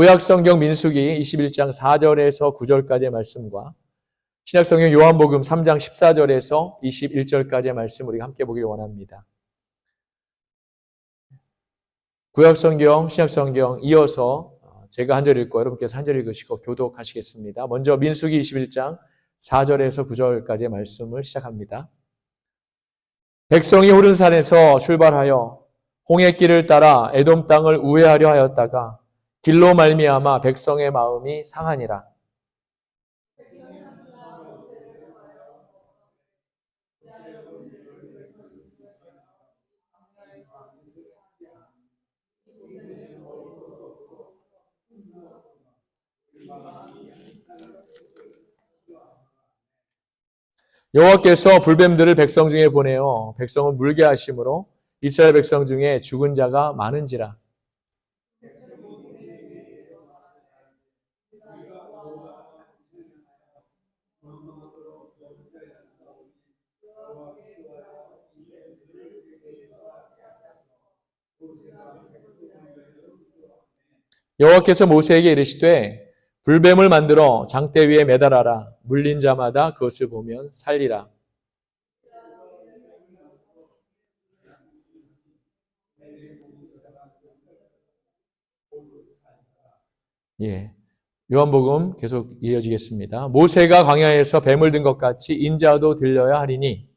구약성경 민수기 21장 4절에서 9절까지의 말씀과 신약성경 요한복음 3장 14절에서 21절까지의 말씀 우리가 함께 보길 원합니다. 구약성경, 신약성경 이어서 제가 한 절 읽고 여러분께서 한 절 읽으시고 교독하시겠습니다. 먼저 민수기 21장 4절에서 9절까지의 말씀을 시작합니다. 백성이 호른 산에서 출발하여 홍해 길을 따라 에돔 땅을 우회하려 하였다가 길로 말미암아 백성의 마음이 상하니라. 여호와께서 불뱀들을 백성 중에 보내어 백성을 물게 하심으로 이스라엘 백성 중에 죽은 자가 많은지라. 여호와께서 모세에게 이르시되 불뱀을 만들어 장대 위에 매달아라 물린 자마다 그것을 보면 살리라. 예. 요한복음 계속 이어지겠습니다. 모세가 광야에서 뱀을 든 것 같이 인자도 들려야 하리니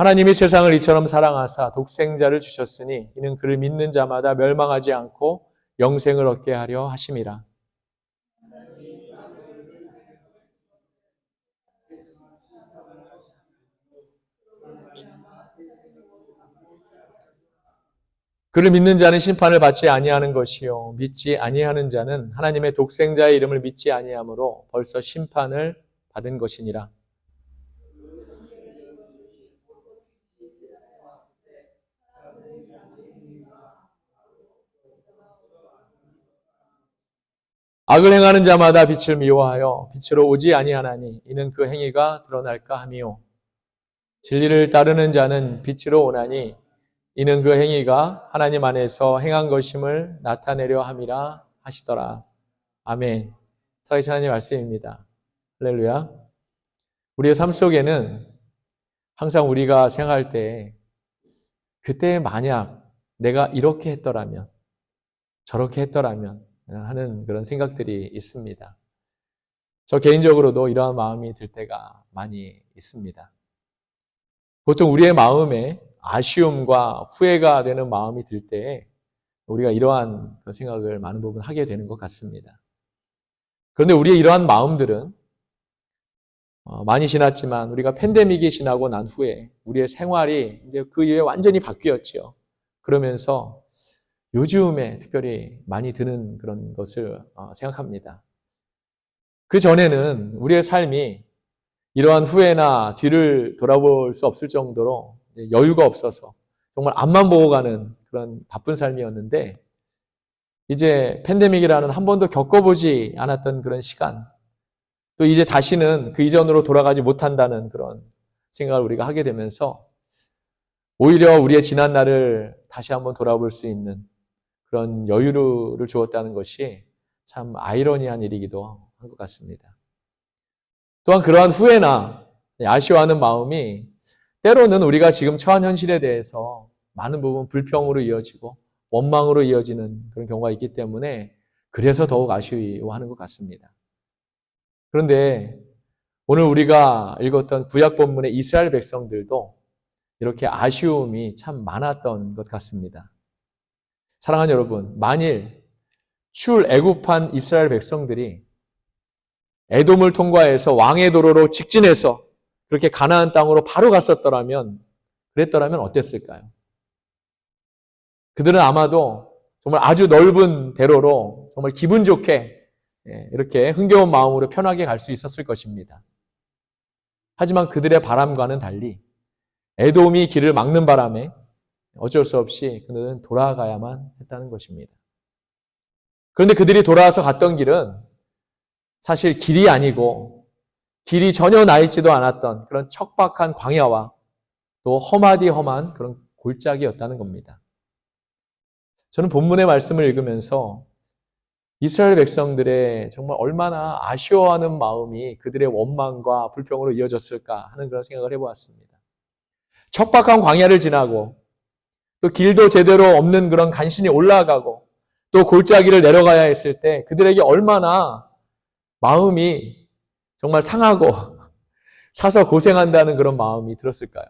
하나님이 세상을 이처럼 사랑하사 독생자를 주셨으니 이는 그를 믿는 자마다 멸망하지 않고 영생을 얻게 하려 하심이라. 그를 믿는 자는 심판을 받지 아니하는 것이요 믿지 아니하는 자는 하나님의 독생자의 이름을 믿지 아니하므로 벌써 심판을 받은 것이니라. 악을 행하는 자마다 빛을 미워하여 빛으로 오지 아니하나니 이는 그 행위가 드러날까 함이요 진리를 따르는 자는 빛으로 오나니 이는 그 행위가 하나님 안에서 행한 것임을 나타내려 함이라 하시더라. 아멘. 살아계신 하나님 말씀입니다. 할렐루야. 우리의 삶 속에는 항상 우리가 생각할 때 그때 만약 내가 이렇게 했더라면 저렇게 했더라면 하는 그런 생각들이 있습니다. 저 개인적으로도 이러한 마음이 들 때가 많이 있습니다. 보통 우리의 마음에 아쉬움과 후회가 되는 마음이 들때 우리가 이러한 생각을 많은 부분 하게 되는 것 같습니다. 그런데 우리의 이러한 마음들은 어, 많이 지났지만 우리가 팬데믹이 지나고 난 후에 우리의 생활이 이제 그 이후에 완전히 바뀌었지요. 그러면서 요즘에 특별히 많이 드는 그런 것을 어, 생각합니다. 그 전에는 우리의 삶이 이러한 후회나 뒤를 돌아볼 수 없을 정도로 여유가 없어서 정말 앞만 보고 가는 그런 바쁜 삶이었는데 이제 팬데믹이라는 한 번도 겪어보지 않았던 그런 시간 또 이제 다시는 그 이전으로 돌아가지 못한다는 그런 생각을 우리가 하게 되면서 오히려 우리의 지난 날을 다시 한번 돌아볼 수 있는 그런 여유를 주었다는 것이 참 아이러니한 일이기도 한 것 같습니다. 또한 그러한 후회나 아쉬워하는 마음이 때로는 우리가 지금 처한 현실에 대해서 많은 부분 불평으로 이어지고 원망으로 이어지는 그런 경우가 있기 때문에 그래서 더욱 아쉬워하는 것 같습니다. 그런데 오늘 우리가 읽었던 구약 본문의 이스라엘 백성들도 이렇게 아쉬움이 참 많았던 것 같습니다. 사랑하는 여러분, 만일 출애굽한 이스라엘 백성들이 에돔을 통과해서 왕의 도로로 직진해서 그렇게 가나안 땅으로 바로 갔었더라면 그랬더라면 어땠을까요? 그들은 아마도 정말 아주 넓은 대로로 정말 기분 좋게 예, 이렇게 흥겨운 마음으로 편하게 갈 수 있었을 것입니다. 하지만 그들의 바람과는 달리 에돔이 길을 막는 바람에 어쩔 수 없이 그들은 돌아가야만 했다는 것입니다. 그런데 그들이 돌아와서 갔던 길은 사실 길이 아니고 길이 전혀 나 있지도 않았던 그런 척박한 광야와 또 험하디 험한 그런 골짜기였다는 겁니다. 저는 본문의 말씀을 읽으면서 이스라엘 백성들의 정말 얼마나 아쉬워하는 마음이 그들의 원망과 불평으로 이어졌을까 하는 그런 생각을 해보았습니다. 척박한 광야를 지나고 또 길도 제대로 없는 그런 간신히 올라가고 또 골짜기를 내려가야 했을 때 그들에게 얼마나 마음이 정말 상하고 사서 고생한다는 그런 마음이 들었을까요?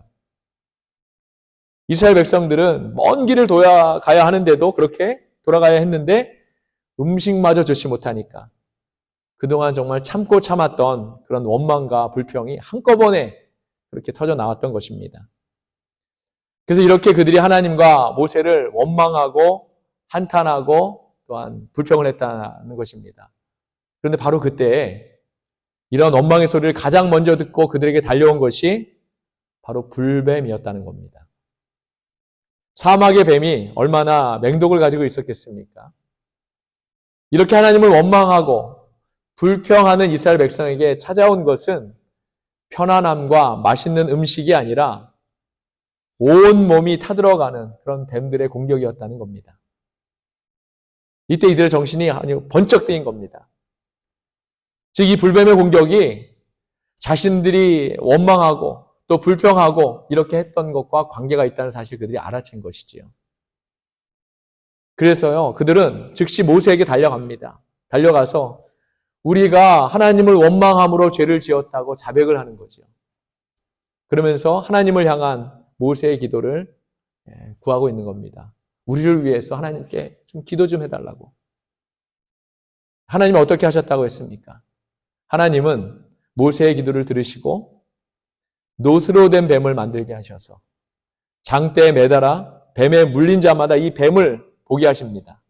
이스라엘 백성들은 먼 길을 돌아가야 하는데도 그렇게 돌아가야 했는데 음식마저 좋지 못하니까 그동안 정말 참고 참았던 그런 원망과 불평이 한꺼번에 그렇게 터져 나왔던 것입니다. 그래서 이렇게 그들이 하나님과 모세를 원망하고 한탄하고 또한 불평을 했다는 것입니다. 그런데 바로 그때 이런 원망의 소리를 가장 먼저 듣고 그들에게 달려온 것이 바로 불뱀이었다는 겁니다. 사막의 뱀이 얼마나 맹독을 가지고 있었겠습니까? 이렇게 하나님을 원망하고 불평하는 이스라엘 백성에게 찾아온 것은 편안함과 맛있는 음식이 아니라 온 몸이 타들어가는 그런 뱀들의 공격이었다는 겁니다. 이때 이들의 정신이 아주 번쩍 뜨인 겁니다. 즉, 이 불뱀의 공격이 자신들이 원망하고 또 불평하고 이렇게 했던 것과 관계가 있다는 사실 그들이 알아챈 것이지요. 그래서요, 그들은 즉시 모세에게 달려갑니다. 달려가서 우리가 하나님을 원망함으로 죄를 지었다고 자백을 하는 거죠. 그러면서 하나님을 향한 모세의 기도를 예, 구하고 있는 겁니다. 우리를 위해서 하나님께 좀 기도 좀 해달라고. 하나님은 어떻게 하셨다고 했습니까? 하나님은 모세의 기도를 들으시고 노스로 된 뱀을 만들게 하셔서 장대에 매달아 뱀에 물린 자마다 이 뱀을 보게 하십니다.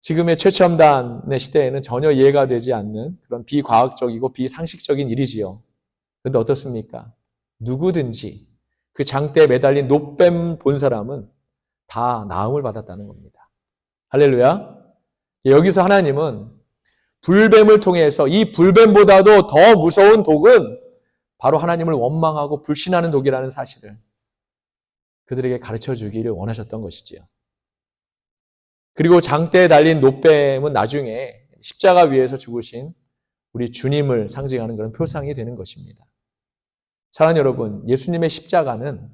지금의 최첨단의 시대에는 전혀 이해가 되지 않는 그런 비과학적이고 비상식적인 일이지요. 그런데 어떻습니까? 누구든지 그 장대에 매달린 노뱀 본 사람은 다 나음을 받았다는 겁니다. 할렐루야. 여기서 하나님은 불뱀을 통해서 이 불뱀보다도 더 무서운 독은 바로 하나님을 원망하고 불신하는 독이라는 사실을 그들에게 가르쳐 주기를 원하셨던 것이지요. 그리고 장대에 달린 노뱀은 나중에 십자가 위에서 죽으신 우리 주님을 상징하는 그런 표상이 되는 것입니다. 사랑하는 여러분, 예수님의 십자가는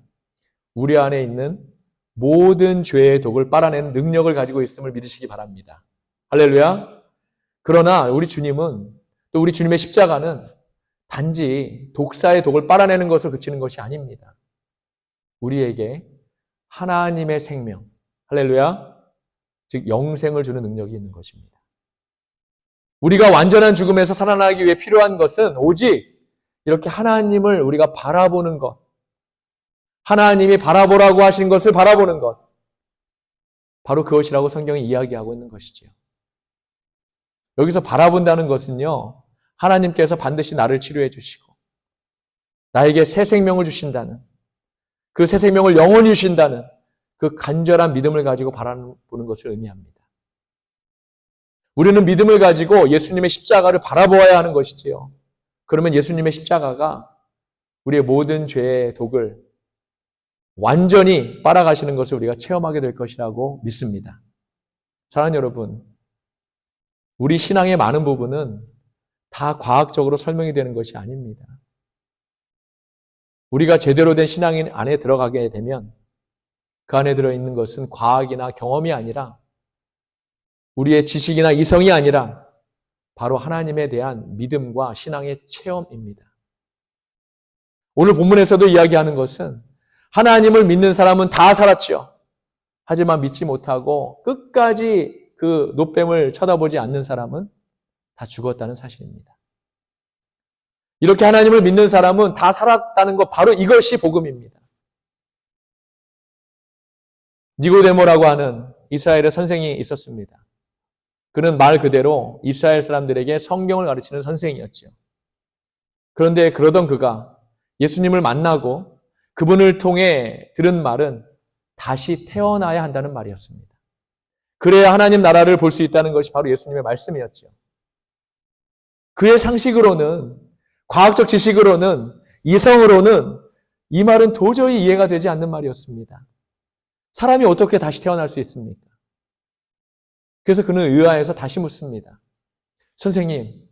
우리 안에 있는 모든 죄의 독을 빨아내는 능력을 가지고 있음을 믿으시기 바랍니다. 할렐루야. 그러나 우리 주님은 또 우리 주님의 십자가는 단지 독사의 독을 빨아내는 것을 그치는 것이 아닙니다. 우리에게 하나님의 생명, 할렐루야, 즉 영생을 주는 능력이 있는 것입니다. 우리가 완전한 죽음에서 살아나기 위해 필요한 것은 오직 이렇게 하나님을 우리가 바라보는 것, 하나님이 바라보라고 하신 것을 바라보는 것, 바로 그것이라고 성경이 이야기하고 있는 것이지요. 여기서 바라본다는 것은요, 하나님께서 반드시 나를 치료해 주시고, 나에게 새 생명을 주신다는, 그 새 생명을 영원히 주신다는 그 간절한 믿음을 가지고 바라보는 것을 의미합니다. 우리는 믿음을 가지고 예수님의 십자가를 바라보아야 하는 것이지요. 그러면 예수님의 십자가가 우리의 모든 죄의 독을 완전히 빨아가시는 것을 우리가 체험하게 될 것이라고 믿습니다. 사랑하는 여러분, 우리 신앙의 많은 부분은 다 과학적으로 설명이 되는 것이 아닙니다. 우리가 제대로 된 신앙 안에 들어가게 되면 그 안에 들어있는 것은 과학이나 경험이 아니라 우리의 지식이나 이성이 아니라 바로 하나님에 대한 믿음과 신앙의 체험입니다. 오늘 본문에서도 이야기하는 것은 하나님을 믿는 사람은 다 살았지요. 하지만 믿지 못하고 끝까지 그 노뱀을 쳐다보지 않는 사람은 다 죽었다는 사실입니다. 이렇게 하나님을 믿는 사람은 다 살았다는 것 바로 이것이 복음입니다. 니고데모라고 하는 이스라엘의 선생이 있었습니다. 그는 말 그대로 이스라엘 사람들에게 성경을 가르치는 선생이었지요. 그런데 그러던 그가 예수님을 만나고 그분을 통해 들은 말은 다시 태어나야 한다는 말이었습니다. 그래야 하나님 나라를 볼 수 있다는 것이 바로 예수님의 말씀이었지요. 그의 상식으로는, 과학적 지식으로는, 이성으로는 이 말은 도저히 이해가 되지 않는 말이었습니다. 사람이 어떻게 다시 태어날 수 있습니까? 그래서 그는 의아해서 다시 묻습니다. 선생님,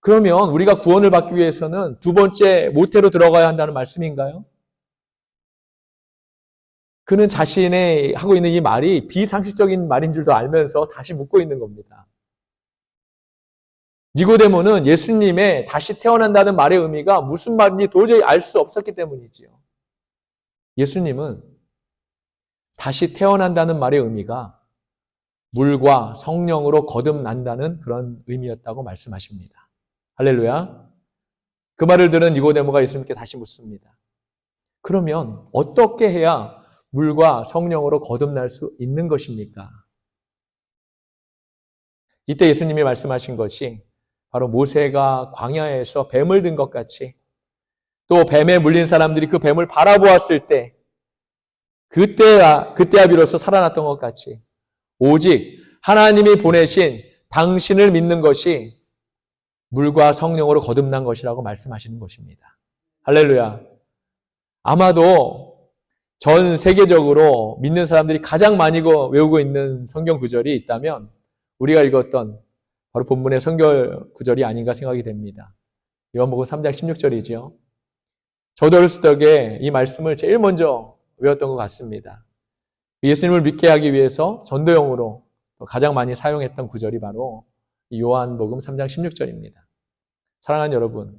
그러면 우리가 구원을 받기 위해서는 두 번째 모태로 들어가야 한다는 말씀인가요? 그는 자신의 하고 있는 이 말이 비상식적인 말인 줄도 알면서 다시 묻고 있는 겁니다. 니고데모는 예수님의 다시 태어난다는 말의 의미가 무슨 말인지 도저히 알 수 없었기 때문이지요. 예수님은 다시 태어난다는 말의 의미가 물과 성령으로 거듭난다는 그런 의미였다고 말씀하십니다. 할렐루야. 그 말을 들은 니고데모가 예수님께 다시 묻습니다. 그러면 어떻게 해야 물과 성령으로 거듭날 수 있는 것입니까? 이때 예수님이 말씀하신 것이 바로 모세가 광야에서 뱀을 든 것 같이 또 뱀에 물린 사람들이 그 뱀을 바라보았을 때 그때야 그때야 비로소 살아났던 것 같이 오직 하나님이 보내신 당신을 믿는 것이 물과 성령으로 거듭난 것이라고 말씀하시는 것입니다. 할렐루야. 아마도 전 세계적으로 믿는 사람들이 가장 많이 외우고 있는 성경 구절이 있다면 우리가 읽었던 바로 본문의 성경 구절이 아닌가 생각이 됩니다. 요한복음 3장 16절이지요. 저도 어렸을 적에 이 말씀을 제일 먼저 외웠던 것 같습니다. 예수님을 믿게 하기 위해서 전도용으로 가장 많이 사용했던 구절이 바로 요한복음 3장 16절입니다. 사랑하는 여러분,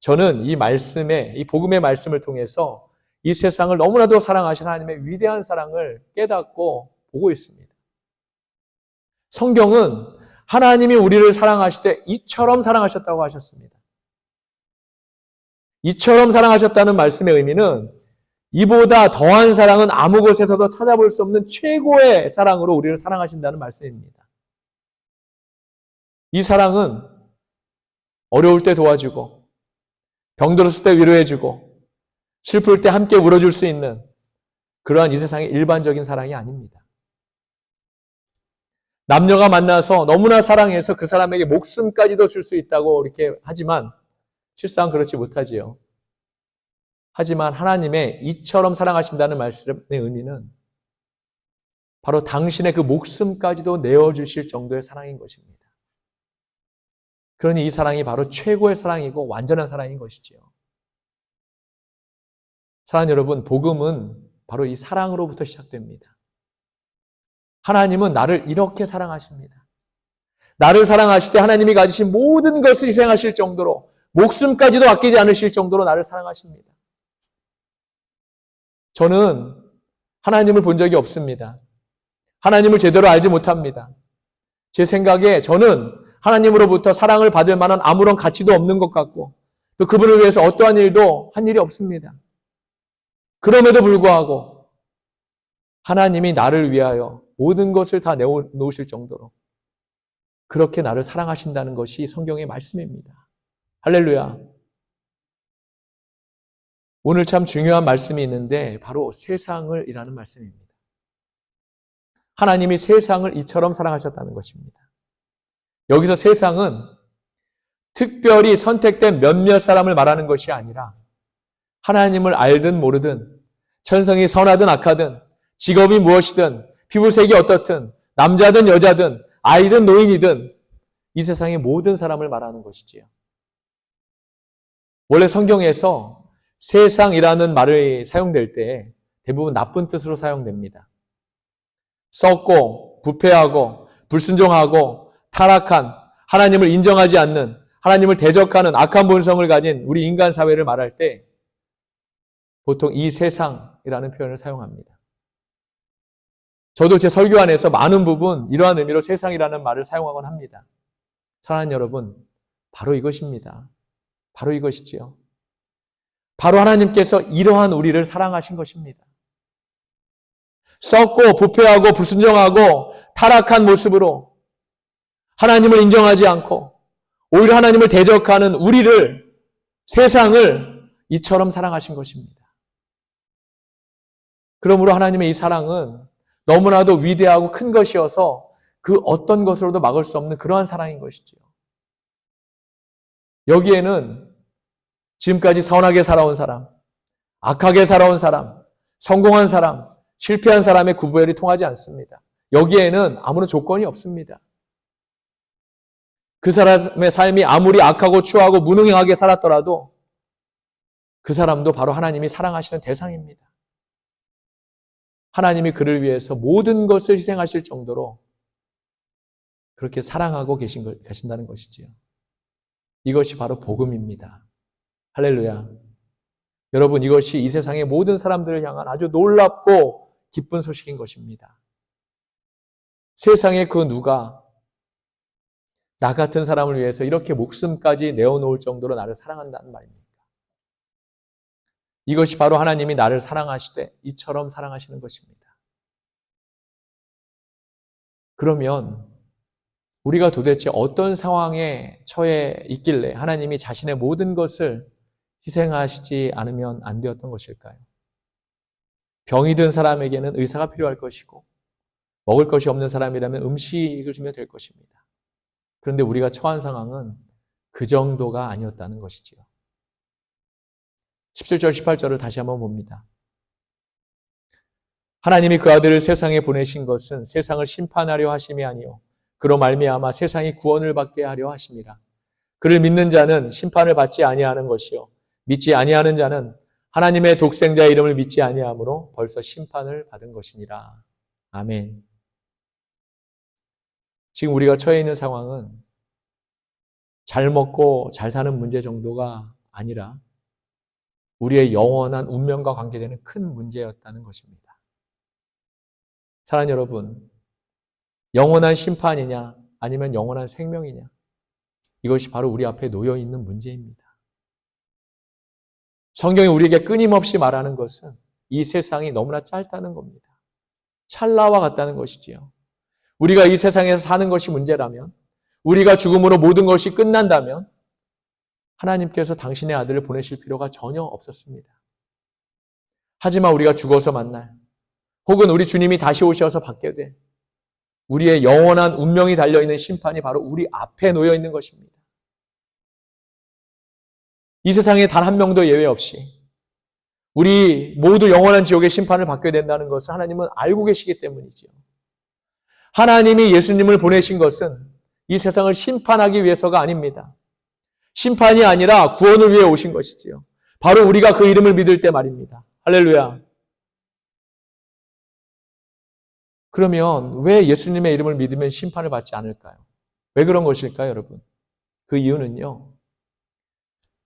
저는 이 말씀에, 이 복음의 말씀을 통해서 이 세상을 너무나도 사랑하신 하나님의 위대한 사랑을 깨닫고 보고 있습니다. 성경은 하나님이 우리를 사랑하시되 이처럼 사랑하셨다고 하셨습니다. 이처럼 사랑하셨다는 말씀의 의미는 이보다 더한 사랑은 아무 곳에서도 찾아볼 수 없는 최고의 사랑으로 우리를 사랑하신다는 말씀입니다. 이 사랑은 어려울 때 도와주고, 병들었을 때 위로해주고, 슬플 때 함께 울어줄 수 있는 그러한 이 세상의 일반적인 사랑이 아닙니다. 남녀가 만나서 너무나 사랑해서 그 사람에게 목숨까지도 줄 수 있다고 이렇게 하지만 실상 그렇지 못하지요. 하지만 하나님의 이처럼 사랑하신다는 말씀의 의미는 바로 당신의 그 목숨까지도 내어주실 정도의 사랑인 것입니다. 그러니 이 사랑이 바로 최고의 사랑이고 완전한 사랑인 것이지요. 사랑 여러분, 복음은 바로 이 사랑으로부터 시작됩니다. 하나님은 나를 이렇게 사랑하십니다. 나를 사랑하실 때 하나님이 가지신 모든 것을 희생하실 정도로 목숨까지도 아끼지 않으실 정도로 나를 사랑하십니다. 저는 하나님을 본 적이 없습니다. 하나님을 제대로 알지 못합니다. 제 생각에 저는 하나님으로부터 사랑을 받을 만한 아무런 가치도 없는 것 같고 또 그분을 위해서 어떠한 일도 한 일이 없습니다. 그럼에도 불구하고 하나님이 나를 위하여 모든 것을 다 내놓으실 정도로 그렇게 나를 사랑하신다는 것이 성경의 말씀입니다. 할렐루야. 오늘 참 중요한 말씀이 있는데 바로 세상을 이라는 말씀입니다. 하나님이 세상을 이처럼 사랑하셨다는 것입니다. 여기서 세상은 특별히 선택된 몇몇 사람을 말하는 것이 아니라 하나님을 알든 모르든 천성이 선하든 악하든 직업이 무엇이든 피부색이 어떻든 남자든 여자든 아이든 노인이든 이 세상의 모든 사람을 말하는 것이지요. 원래 성경에서 세상이라는 말을 사용될 때 대부분 나쁜 뜻으로 사용됩니다. 썩고 부패하고 불순종하고 타락한 하나님을 인정하지 않는 하나님을 대적하는 악한 본성을 가진 우리 인간 사회를 말할 때 보통 이 세상이라는 표현을 사용합니다. 저도 제 설교 안에서 많은 부분 이러한 의미로 세상이라는 말을 사용하곤 합니다. 사랑하는 여러분, 바로 이것입니다. 바로 이것이지요. 바로 하나님께서 이러한 우리를 사랑하신 것입니다. 썩고 부패하고 불순종하고 타락한 모습으로 하나님을 인정하지 않고 오히려 하나님을 대적하는 우리를 세상을 이처럼 사랑하신 것입니다. 그러므로 하나님의 이 사랑은 너무나도 위대하고 큰 것이어서 그 어떤 것으로도 막을 수 없는 그러한 사랑인 것이지요. 여기에는 지금까지 선하게 살아온 사람, 악하게 살아온 사람, 성공한 사람, 실패한 사람의 구별이 통하지 않습니다. 여기에는 아무런 조건이 없습니다. 그 사람의 삶이 아무리 악하고 추하고 무능하게 살았더라도 그 사람도 바로 하나님이 사랑하시는 대상입니다. 하나님이 그를 위해서 모든 것을 희생하실 정도로 그렇게 사랑하고 계신 걸, 계신다는 것이지요. 이것이 바로 복음입니다. 할렐루야. 여러분, 이것이 이 세상의 모든 사람들을 향한 아주 놀랍고 기쁜 소식인 것입니다. 세상에 그 누가 나 같은 사람을 위해서 이렇게 목숨까지 내어놓을 정도로 나를 사랑한다는 말입니까? 이것이 바로 하나님이 나를 사랑하시되 이처럼 사랑하시는 것입니다. 그러면 우리가 도대체 어떤 상황에 처해 있길래 하나님이 자신의 모든 것을 희생하시지 않으면 안 되었던 것일까요? 병이 든 사람에게는 의사가 필요할 것이고, 먹을 것이 없는 사람이라면 음식을 주면 될 것입니다. 그런데 우리가 처한 상황은 그 정도가 아니었다는 것이지요. 17절, 18절을 다시 한번 봅니다. 하나님이 그 아들을 세상에 보내신 것은 세상을 심판하려 하심이 아니요 그로 말미암아 세상이 구원을 받게 하려 하심이라. 그를 믿는 자는 심판을 받지 아니하는 것이요 믿지 아니하는 자는 하나님의 독생자 이름을 믿지 아니하므로 벌써 심판을 받은 것이니라. 아멘. 지금 우리가 처해 있는 상황은 잘 먹고 잘 사는 문제 정도가 아니라 우리의 영원한 운명과 관계되는 큰 문제였다는 것입니다. 사랑 여러분, 영원한 심판이냐 아니면 영원한 생명이냐 이것이 바로 우리 앞에 놓여 있는 문제입니다. 성경이 우리에게 끊임없이 말하는 것은 이 세상이 너무나 짧다는 겁니다. 찰나와 같다는 것이지요. 우리가 이 세상에서 사는 것이 문제라면 우리가 죽음으로 모든 것이 끝난다면 하나님께서 당신의 아들을 보내실 필요가 전혀 없었습니다. 하지만 우리가 죽어서 만날, 혹은 우리 주님이 다시 오셔서 받게 될 우리의 영원한 운명이 달려있는 심판이 바로 우리 앞에 놓여 있는 것입니다. 이 세상에 단 한 명도 예외 없이 우리 모두 영원한 지옥의 심판을 받게 된다는 것을 하나님은 알고 계시기 때문이지요. 하나님이 예수님을 보내신 것은 이 세상을 심판하기 위해서가 아닙니다. 심판이 아니라 구원을 위해 오신 것이지요. 바로 우리가 그 이름을 믿을 때 말입니다. 할렐루야. 그러면 왜 예수님의 이름을 믿으면 심판을 받지 않을까요? 왜 그런 것일까요, 여러분? 그 이유는요.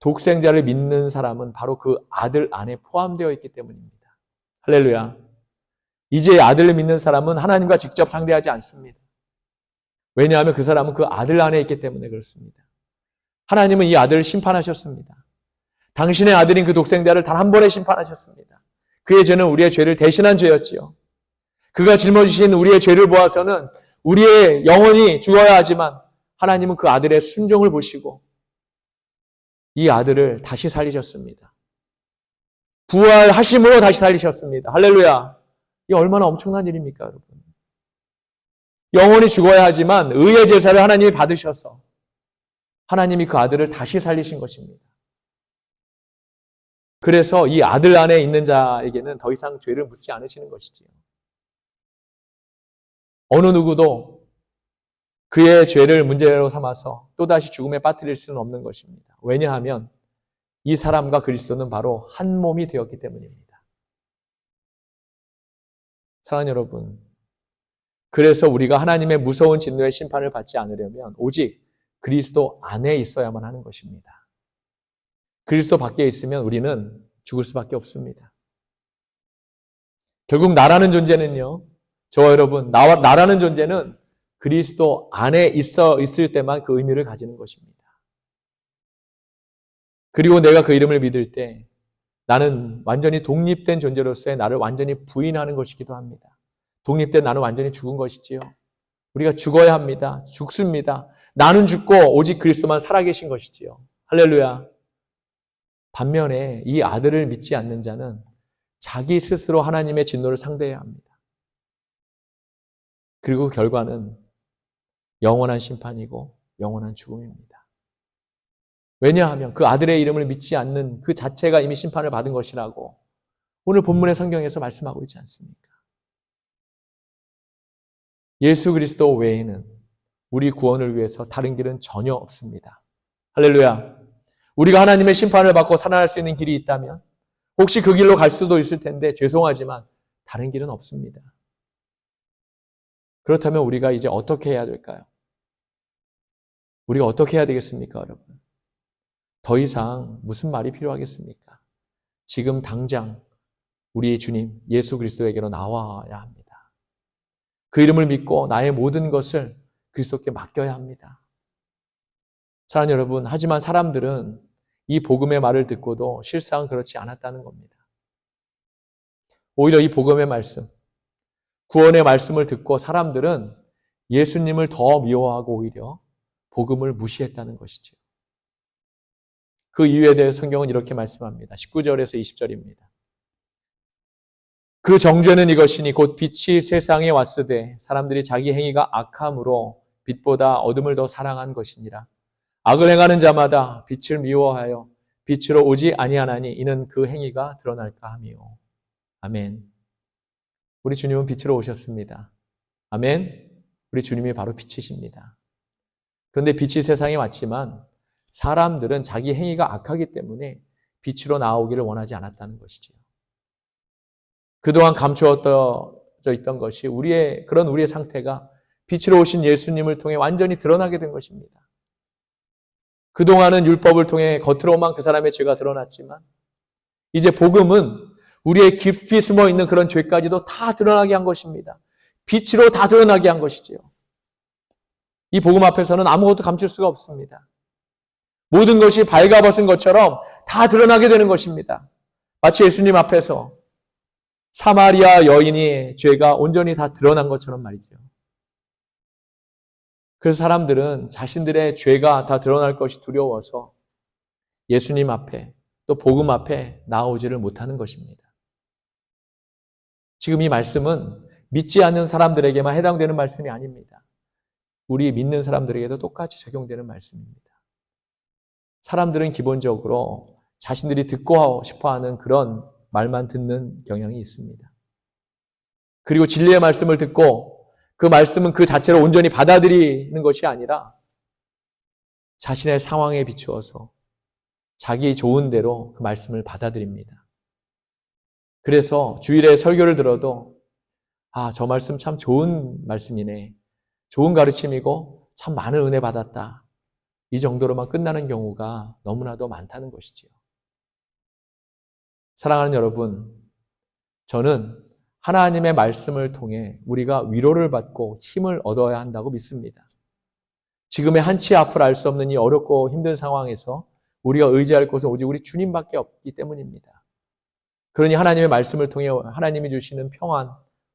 독생자를 믿는 사람은 바로 그 아들 안에 포함되어 있기 때문입니다. 할렐루야. 이제 아들을 믿는 사람은 하나님과 직접 상대하지 않습니다. 왜냐하면 그 사람은 그 아들 안에 있기 때문에 그렇습니다. 하나님은 이 아들을 심판하셨습니다. 당신의 아들인 그 독생자를 단 한 번에 심판하셨습니다. 그의 죄는 우리의 죄를 대신한 죄였지요. 그가 짊어지신 우리의 죄를 보아서는 우리의 영혼이 죽어야 하지만 하나님은 그 아들의 순종을 보시고 이 아들을 다시 살리셨습니다. 부활하심으로 다시 살리셨습니다. 할렐루야. 이 얼마나 엄청난 일입니까, 여러분? 영혼이 죽어야 하지만 의의 제사를 하나님이 받으셔서 하나님이 그 아들을 다시 살리신 것입니다. 그래서 이 아들 안에 있는 자에게는 더 이상 죄를 묻지 않으시는 것이지요. 어느 누구도 그의 죄를 문제로 삼아서 또다시 죽음에 빠뜨릴 수는 없는 것입니다. 왜냐하면 이 사람과 그리스도는 바로 한 몸이 되었기 때문입니다. 사랑하는 여러분, 그래서 우리가 하나님의 무서운 진노의 심판을 받지 않으려면 오직 그리스도 안에 있어야만 하는 것입니다. 그리스도 밖에 있으면 우리는 죽을 수밖에 없습니다. 결국 나라는 존재는요, 저와 여러분, 나와, 나라는 존재는 그리스도 안에 있어 있을 때만 그 의미를 가지는 것입니다. 그리고 내가 그 이름을 믿을 때 나는 완전히 독립된 존재로서의 나를 완전히 부인하는 것이기도 합니다. 독립된 나는 완전히 죽은 것이지요. 우리가 죽어야 합니다. 죽습니다. 나는 죽고 오직 그리스도만 살아계신 것이지요. 할렐루야. 반면에 이 아들을 믿지 않는 자는 자기 스스로 하나님의 진노를 상대해야 합니다. 그리고 결과는 영원한 심판이고 영원한 죽음입니다. 왜냐하면 그 아들의 이름을 믿지 않는 그 자체가 이미 심판을 받은 것이라고 오늘 본문의 성경에서 말씀하고 있지 않습니까? 예수 그리스도 외에는 우리 구원을 위해서 다른 길은 전혀 없습니다. 할렐루야. 우리가 하나님의 심판을 받고 살아날 수 있는 길이 있다면 혹시 그 길로 갈 수도 있을 텐데 죄송하지만 다른 길은 없습니다. 그렇다면 우리가 이제 어떻게 해야 될까요? 우리가 어떻게 해야 되겠습니까, 여러분? 더 이상 무슨 말이 필요하겠습니까? 지금 당장 우리의 주님 예수 그리스도에게로 나와야 합니다. 그 이름을 믿고 나의 모든 것을 그리스도께 맡겨야 합니다. 사랑하는 여러분, 하지만 사람들은 이 복음의 말을 듣고도 실상 그렇지 않았다는 겁니다. 오히려 이 복음의 말씀, 구원의 말씀을 듣고 사람들은 예수님을 더 미워하고 오히려 복음을 무시했다는 것이죠. 그 이유에 대해 성경은 이렇게 말씀합니다. 19절에서 20절입니다. 그 정죄는 이것이니 곧 빛이 세상에 왔으되 사람들이 자기 행위가 악함으로 빛보다 어둠을 더 사랑한 것이니라. 악을 행하는 자마다 빛을 미워하여 빛으로 오지 아니하나니 이는 그 행위가 드러날까 함이요. 아멘. 우리 주님은 빛으로 오셨습니다. 아멘. 우리 주님이 바로 빛이십니다. 그런데 빛이 세상에 왔지만 사람들은 자기 행위가 악하기 때문에 빛으로 나오기를 원하지 않았다는 것이지요. 그동안 감추어져 있던 것이 우리의 그런 우리의 상태가 빛으로 오신 예수님을 통해 완전히 드러나게 된 것입니다. 그동안은 율법을 통해 겉으로만 그 사람의 죄가 드러났지만 이제 복음은 우리의 깊이 숨어 있는 그런 죄까지도 다 드러나게 한 것입니다. 빛으로 다 드러나게 한 것이지요. 이 복음 앞에서는 아무것도 감출 수가 없습니다. 모든 것이 발가벗은 것처럼 다 드러나게 되는 것입니다. 마치 예수님 앞에서 사마리아 여인이 죄가 온전히 다 드러난 것처럼 말이죠. 그래서 사람들은 자신들의 죄가 다 드러날 것이 두려워서 예수님 앞에 또 복음 앞에 나오지를 못하는 것입니다. 지금 이 말씀은 믿지 않는 사람들에게만 해당되는 말씀이 아닙니다. 우리 믿는 사람들에게도 똑같이 적용되는 말씀입니다. 사람들은 기본적으로 자신들이 듣고 싶어 하는 그런 말만 듣는 경향이 있습니다. 그리고 진리의 말씀을 듣고 그 말씀은 그 자체로 온전히 받아들이는 것이 아니라 자신의 상황에 비추어서 자기 좋은 대로 그 말씀을 받아들입니다. 그래서 주일에 설교를 들어도 아, 저 말씀 참 좋은 말씀이네. 좋은 가르침이고 참 많은 은혜 받았다. 이 정도로만 끝나는 경우가 너무나도 많다는 것이지요. 사랑하는 여러분, 저는 하나님의 말씀을 통해 우리가 위로를 받고 힘을 얻어야 한다고 믿습니다. 지금의 한치 앞을 알 수 없는 이 어렵고 힘든 상황에서 우리가 의지할 곳은 오직 우리 주님밖에 없기 때문입니다. 그러니 하나님의 말씀을 통해 하나님이 주시는 평안,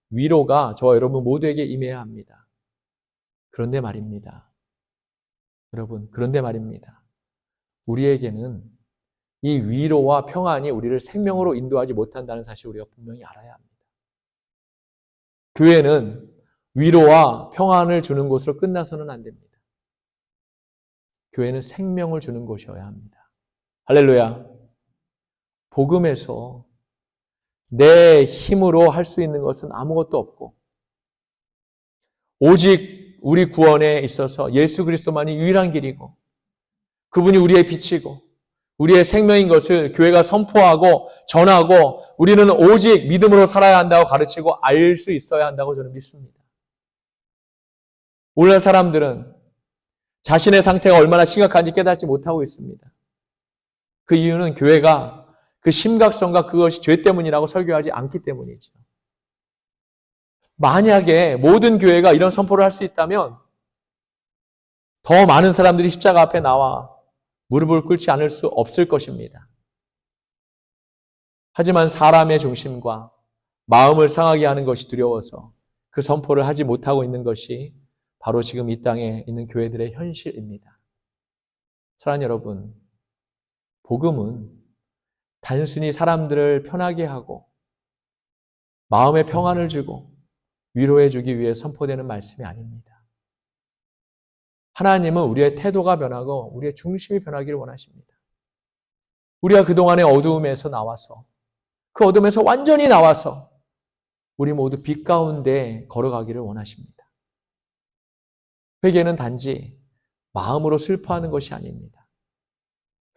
위로가 저와 여러분 모두에게 임해야 합니다. 그런데 말입니다. 여러분, 그런데 말입니다. 우리에게는 이 위로와 평안이 우리를 생명으로 인도하지 못한다는 사실 우리가 분명히 알아야 합니다. 교회는 위로와 평안을 주는 곳으로 끝나서는 안 됩니다. 교회는 생명을 주는 곳이어야 합니다. 할렐루야. 복음에서 내 힘으로 할 수 있는 것은 아무것도 없고, 오직 우리 구원에 있어서 예수 그리스도만이 유일한 길이고, 그분이 우리의 빛이고, 우리의 생명인 것을 교회가 선포하고 전하고 우리는 오직 믿음으로 살아야 한다고 가르치고 알 수 있어야 한다고 저는 믿습니다. 오늘날 사람들은 자신의 상태가 얼마나 심각한지 깨닫지 못하고 있습니다. 그 이유는 교회가 그 심각성과 그것이 죄 때문이라고 설교하지 않기 때문이죠. 만약에 모든 교회가 이런 선포를 할 수 있다면 더 많은 사람들이 십자가 앞에 나와 무릎을 꿇지 않을 수 없을 것입니다. 하지만 사람의 중심과 마음을 상하게 하는 것이 두려워서 그 선포를 하지 못하고 있는 것이 바로 지금 이 땅에 있는 교회들의 현실입니다. 사랑하는 여러분, 복음은 단순히 사람들을 편하게 하고 마음의 평안을 주고 위로해 주기 위해 선포되는 말씀이 아닙니다. 하나님은 우리의 태도가 변하고 우리의 중심이 변하기를 원하십니다. 우리가 그동안의 어두움에서 나와서 그 어둠에서 완전히 나와서 우리 모두 빛 가운데 걸어가기를 원하십니다. 회개는 단지 마음으로 슬퍼하는 것이 아닙니다.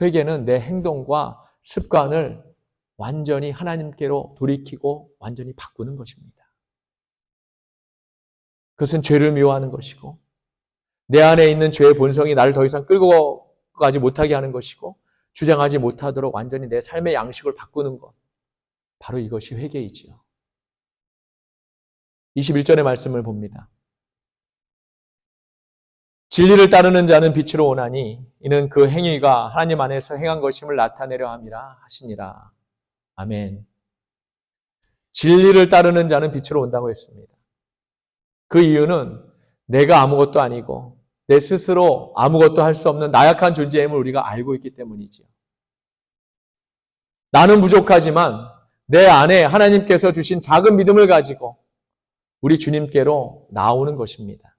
회개는 내 행동과 습관을 완전히 하나님께로 돌이키고 완전히 바꾸는 것입니다. 그것은 죄를 미워하는 것이고, 내 안에 있는 죄의 본성이 나를 더 이상 끌고 가지 못하게 하는 것이고, 주장하지 못하도록 완전히 내 삶의 양식을 바꾸는 것. 바로 이것이 회개이지요. 21절의 말씀을 봅니다. 진리를 따르는 자는 빛으로 오나니 이는 그 행위가 하나님 안에서 행한 것임을 나타내려 함이라 하시니라. 아멘. 진리를 따르는 자는 빛으로 온다고 했습니다. 그 이유는 내가 아무것도 아니고 내 스스로 아무것도 할 수 없는 나약한 존재임을 우리가 알고 있기 때문이지요. 나는 부족하지만 내 안에 하나님께서 주신 작은 믿음을 가지고 우리 주님께로 나오는 것입니다.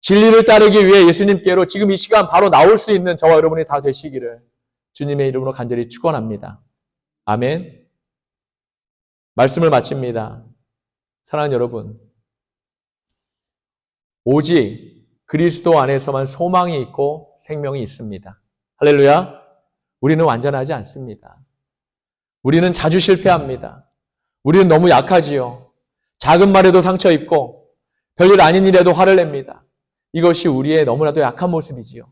진리를 따르기 위해 예수님께로 지금 이 시간 바로 나올 수 있는 저와 여러분이 다 되시기를 주님의 이름으로 간절히 축원합니다. 아멘. 말씀을 마칩니다. 사랑하는 여러분, 오직 그리스도 안에서만 소망이 있고 생명이 있습니다. 할렐루야. 우리는 완전하지 않습니다. 우리는 자주 실패합니다. 우리는 너무 약하지요. 작은 말에도 상처 입고 별일 아닌 일에도 화를 냅니다. 이것이 우리의 너무나도 약한 모습이지요.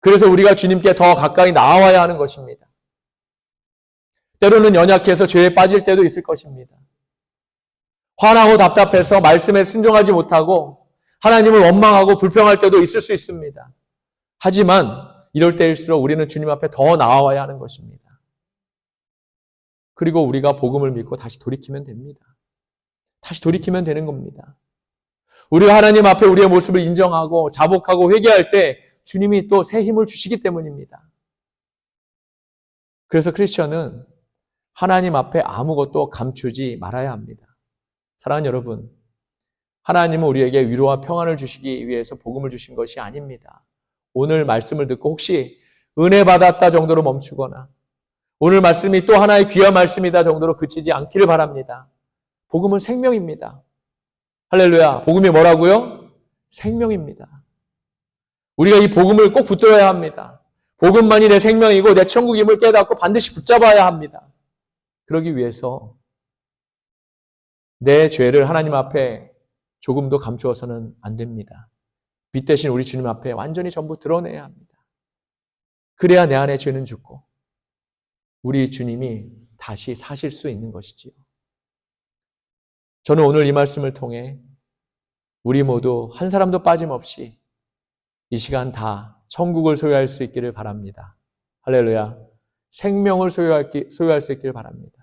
그래서 우리가 주님께 더 가까이 나와야 하는 것입니다. 때로는 연약해서 죄에 빠질 때도 있을 것입니다. 화나고 답답해서 말씀에 순종하지 못하고 하나님을 원망하고 불평할 때도 있을 수 있습니다. 하지만 이럴 때일수록 우리는 주님 앞에 더 나아와야 하는 것입니다. 그리고 우리가 복음을 믿고 다시 돌이키면 됩니다. 다시 돌이키면 되는 겁니다. 우리가 하나님 앞에 우리의 모습을 인정하고 자복하고 회개할 때 주님이 또 새 힘을 주시기 때문입니다. 그래서 크리스천은 하나님 앞에 아무것도 감추지 말아야 합니다. 사랑하는 여러분, 하나님은 우리에게 위로와 평안을 주시기 위해서 복음을 주신 것이 아닙니다. 오늘 말씀을 듣고 혹시 은혜 받았다 정도로 멈추거나 오늘 말씀이 또 하나의 귀한 말씀이다 정도로 그치지 않기를 바랍니다. 복음은 생명입니다. 할렐루야. 복음이 뭐라고요? 생명입니다. 우리가 이 복음을 꼭 붙들어야 합니다. 복음만이 내 생명이고 내 천국임을 깨닫고 반드시 붙잡아야 합니다. 그러기 위해서 내 죄를 하나님 앞에 조금도 감추어서는 안 됩니다. 빛 대신 우리 주님 앞에 완전히 전부 드러내야 합니다. 그래야 내 안에 죄는 죽고 우리 주님이 다시 사실 수 있는 것이지요. 저는 오늘 이 말씀을 통해 우리 모두 한 사람도 빠짐없이 이 시간 다 천국을 소유할 수 있기를 바랍니다. 할렐루야. 생명을 소유할, 수 있기를 바랍니다.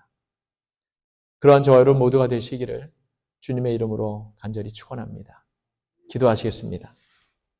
그러한 저와 여러분 모두가 되시기를 주님의 이름으로 간절히 축원합니다. 기도하시겠습니다.